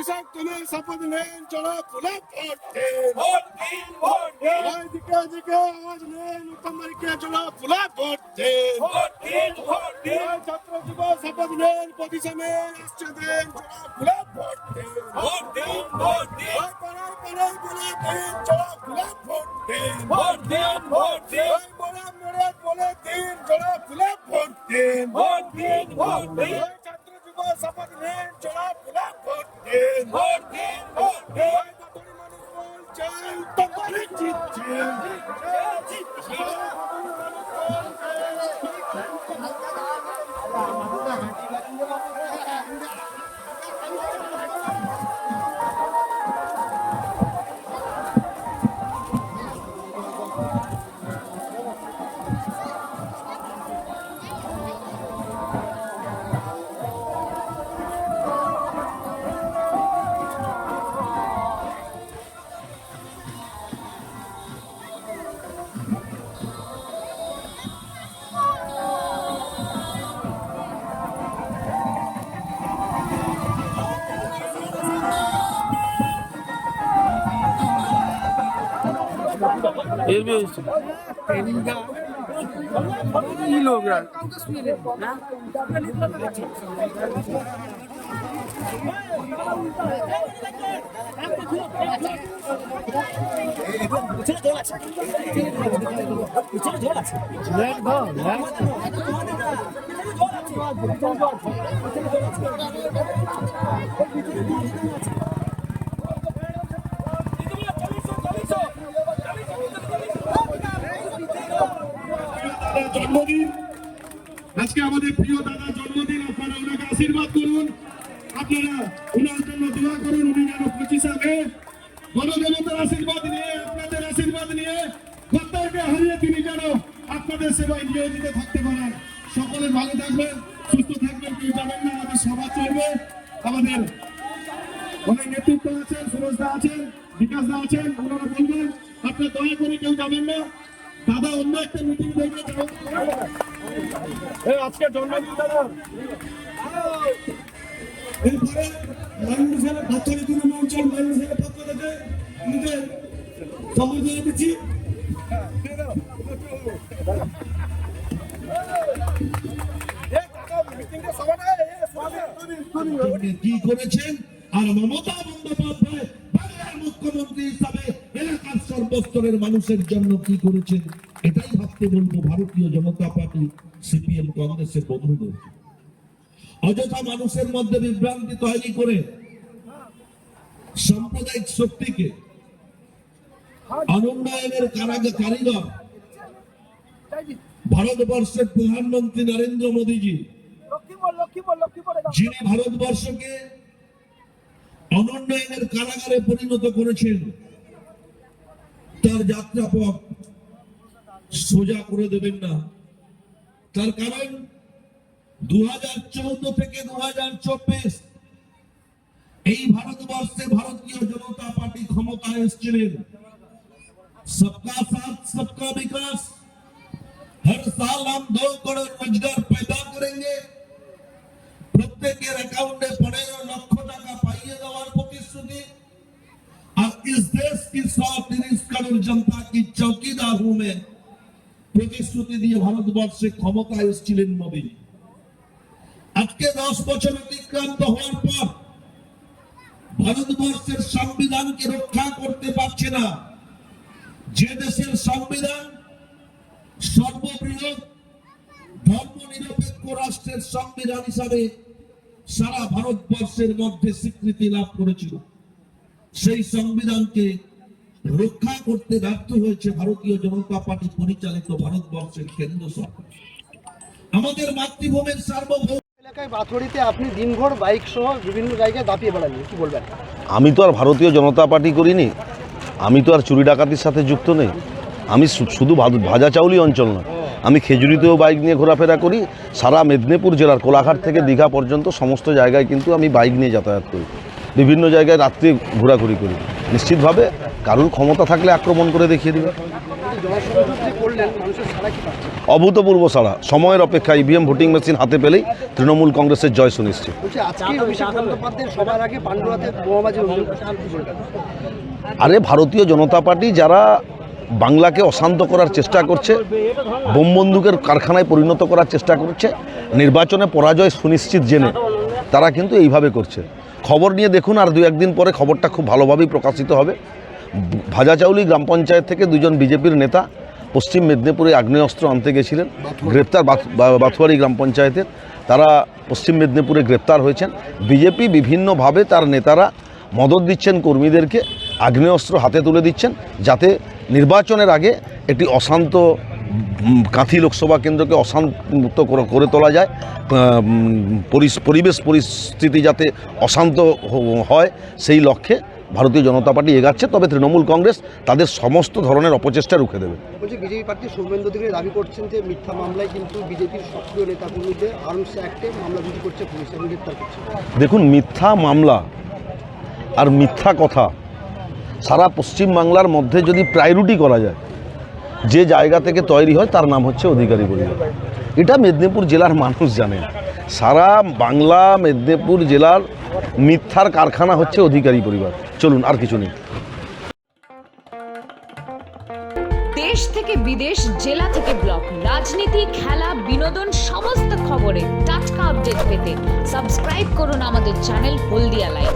কৃষক তুলে শপথ নেন চলো তুলে ভোট দিন ভোট দিন। দিকে দিকে আওয়াজ নেন উত্তম বাড়িকে চলো তুলে ভোট দেন ভোট দিন। ভোট দিন ছাত্র যুব শপথ নেন পজিশনে আসছে দেন চলো তুলে ভোট দেন ভোট দিন। ভোট দিন পাড়ায় পাড়ায় বলে দিন চলো তুলে ভোট দেন ভোট দিন ভোট দিন। ওই মোড়ে মোড়ে বলে দিন চলো তুলে ভোট দেন ভোট দিন ভোট দিন। এর বেশি কি লোকরা জন্মদিন আজকে আমাদের প্রিয় দাদা জন্মদিন, আপনারা ওনাকে আশীর্বাদ করুন। আপনারা ওনার জন্য দোয়া করুন, উনি যেন পঁচিশে মে গণদেবতার আশীর্বাদ নিয়ে, আপনাদের আশীর্বাদ নিয়ে প্রত্যেককে হারিয়ে তিনি যেন আপনাদের সেবায় নিয়োজিত থাকতে পারেন। সকলে ভালো থাকবেন, সুস্থ থাকবেন, কেউ যাবেন না, আমাদের সভা চলবে। আমাদের অনেক নেতৃত্ব আছেন সুরজ দা আছেন বিকাশ দা আছেন ওনারা বলবেন, আপনার দয়া করে কেউ যাবেন না। দাদা অন্য একটা মিটিং দেখবে আজকে জন্মদিন দাদা। এরপরে মানুষের ভাতরি তৃণমূল অঞ্চল মানুষের পক্ষ থেকে নিজের সম্বর্ধনা দিচ্ছি। কি করেছেন? আর মমতা বন্দ্যোপাধ্যায় বাংলার মুখ্যমন্ত্রী হিসাবে এলাকার মানুষের জন্য কি করেছেন, এটাই ভাবতে বলব ভারতীয় জনতা পার্টি সিপিএম কংগ্রেসের বন্ধুদের। অযথা মানুষের মধ্যে বিভ্রান্তি তৈরি করে সাম্প্রদায়িক শক্তিকে অনুন্নয়নের কারাগে কারিগর ভারতবর্ষের প্রধানমন্ত্রী নরেন্দ্র মোদীজি, যিনি ভারতবর্ষকে অনুন্নয়নের কারাগারে পরিণত করেছেন। তার যাত্রাপথ সোজা করে দেবেন না তার কারণ দু থেকে দু এই ভারতবর্ষে ভারতীয় জনতা পার্টি ক্ষমতায় এসেছিলেন सबका साथ सबका विकास हर साल हम दो करोड़ रोजगार पैदा करेंगे প্রত্যেকের অ্যাকাউন্টে পনেরো লক্ষ টাকা পাইয়ে দেওয়ার প্রতিশ্রুতি আর इस देश की सौ তিরিশ কারণ জনতা কি চৌকিদার হুমে প্রতিশ্রুতি দিয়ে ভারতবর্ষে ক্ষমতায় এসেছিলেন মোদী? আজকে দশ বছর অতিক্রান্ত হওয়ার পর ভারতবর্ষের সংবিধানকে রক্ষা করতে পারছে না? যে দেশের সংবিধান সর্ববৃহৎ ধর্মনিরপেক্ষ রাষ্ট্রের সংবিধান হিসাবে সারা ভারতবর্ষের মধ্যে স্বীকৃতি লাভ করেছিল, সেই সংবিধানকে রক্ষা করতে ব্যর্থ হয়েছে ভারতীয় জনতা পার্টি পরিচালিত ভারতবর্ষের কেন্দ্র সরকার। আমাদের মাতৃভূমির সার্বভৌম এলাকায় বাথড়িতে আপনি দিনভর বাইক সহ বিভিন্ন জায়গায় দাপিয়ে বেড়ালেন কি বলবেন? আমি তো আর ভারতীয় জনতা পার্টি করিনি। আমি তো আর চুরি ডাকাতির সাথে যুক্ত নেই। আমি শুধু ভাজা চাউলি অঞ্চল নয় আমি খেজুরিতেও বাইক নিয়ে ঘোরাফেরা করি। সারা মেদিনীপুর জেলার কোলাঘাট থেকে দীঘা পর্যন্ত সমস্ত জায়গায় কিন্তু আমি বাইক নিয়ে যাতায়াত করি। বিভিন্ন জায়গায় রাত্রে ঘোরাঘুরি করি। নিশ্চিতভাবে কারুর ক্ষমতা থাকলে আক্রমণ করে দেখিয়ে দেবে। অভূতপূর্ব সারা সময়ের অপেক্ষা ইভিএম ভোটিং মেশিন হাতে পেলেই তৃণমূল কংগ্রেসের জয় সুনিশ্চিত। আরে ভারতীয় জনতা পার্টি যারা বাংলাকে অশান্ত করার চেষ্টা করছে, বোম বন্দুকের কারখানায় পরিণত করার চেষ্টা করছে, নির্বাচনে পরাজয় সুনিশ্চিত জেনে তারা কিন্তু এইভাবে করছে। খবর নিয়ে দেখুন আর দু একদিন পরে খবরটা খুব ভালোভাবেই প্রকাশিত হবে। ভাজাচাউলি গ্রাম পঞ্চায়েত থেকে দুজন বিজেপির নেতা পশ্চিম মেদিনীপুরে আগ্নেয়াস্ত্র আনতে গেছিলেন। গ্রেপ্তার বাথুয়ারি গ্রাম পঞ্চায়েতের। তারা পশ্চিম মেদিনীপুরে গ্রেপ্তার হয়েছেন। বিজেপি বিভিন্নভাবে তার নেতারা মদত দিচ্ছেন কর্মীদেরকে আগ্নেয়াস্ত্র হাতে তুলে দিচ্ছেন যাতে নির্বাচনের আগে একটি অশান্ত কাঁথি লোকসভা কেন্দ্রকে অশান্ত করে- করে তোলা যায়। পরিবেশ পরিস্থিতি যাতে অশান্ত হয় সেই লক্ষ্যে ভারতীয় জনতা পার্টি এগাচ্ছে। তবে তৃণমূল কংগ্রেস তাদের সমস্ত ধরনের অপচেষ্টা রুখে দেবে। বলছি বিজেপি প্রার্থী সৌমেন্দ্র অধিকারী দাবি করছেন যে মিথ্যা মামলায় কিন্তু বিজেপির সক্রিয় নেতাকর্মীদের আর্মস অ্যাক্টে মামলা রুজু করছে পুলিশ এবং গ্রেপ্তার করছে। দেখুন মিথ্যা মামলা আর মিথ্যা কথা সারা পশ্চিম বাংলার মধ্যে যদি প্রায়োরিটি করা যায় যে জায়গা থেকে তৈরি হয়, তার নাম হচ্ছে অধিকারী পরিবার এটা মেদিনীপুর জেলার মানুষ জানে। সারা বাংলা মেদিনীপুর জেলার মিথ্যার কারখানা হচ্ছে অধিকারী পরিবার। চলুন, আর কিছু নেই। দেশ থেকে বিদেশ, জেলা থেকে ব্লক, রাজনীতি, খেলা, বিনোদন, সমস্ত খবরে টাটকা আপডেট পেতে সাবস্ক্রাইব করুন আমাদের চ্যানেল হলদিয়া লাইভ